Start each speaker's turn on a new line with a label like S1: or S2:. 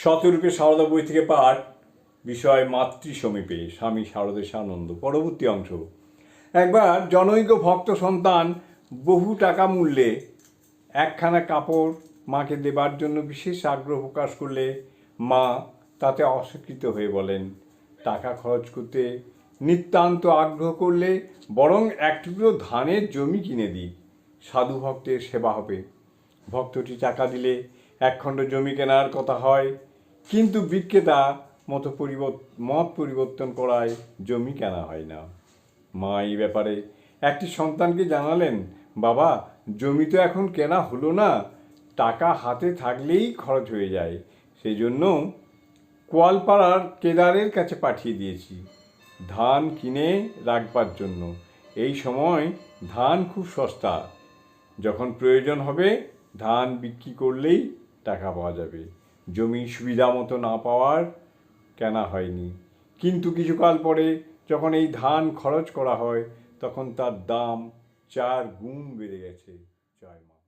S1: শতরূপে সারদা বই থেকে পাঠ, বিষয় মাতৃ সমীপে স্বামী শারদেশ আনন্দ পরবর্তী অংশ। একবার জনৈক ভক্ত সন্তান বহু টাকা মূল্যে একখানা কাপড় মাকে দেবার জন্য বিশেষ আগ্রহ প্রকাশ করলে মা তাতে অস্বীকৃত হয়ে বলেন, টাকা খরচ করতে নিতান্ত আগ্রহ করলে বরং এক টুকরো ধানের জমি কিনে দিই, সাধু ভক্তের সেবা হবে। ভক্তটি টাকা দিলে একখণ্ড জমি কেনার কথা হয় কিন্তু বিক্রেতা মত মত পরিবর্তন করায় জমি কেনা হয় না। মা এই ব্যাপারে একটি সন্তানকে জানালেন, বাবা, জমি তো এখন কেনা হলো না, টাকা হাতে থাকলেই খরচ হয়ে যায়। সেই জন্য কোয়ালপাড়ার কেদারের কাছে পাঠিয়ে দিয়েছি। ধান কিনে রাখবার জন্য। এই সময় ধান খুব সস্তা। যখন প্রয়োজন হবে, ধান বিক্রি করলেই টাকা পাওয়া যাবে। জমি সুবিধা মতো না পাওয়ার কেনা হয়নি। কিন্তু কিছুকাল পরে যখন এই ধান খরচ করা হয়, তখন তার দাম চার গুণ বেড়ে গেছে জয় মা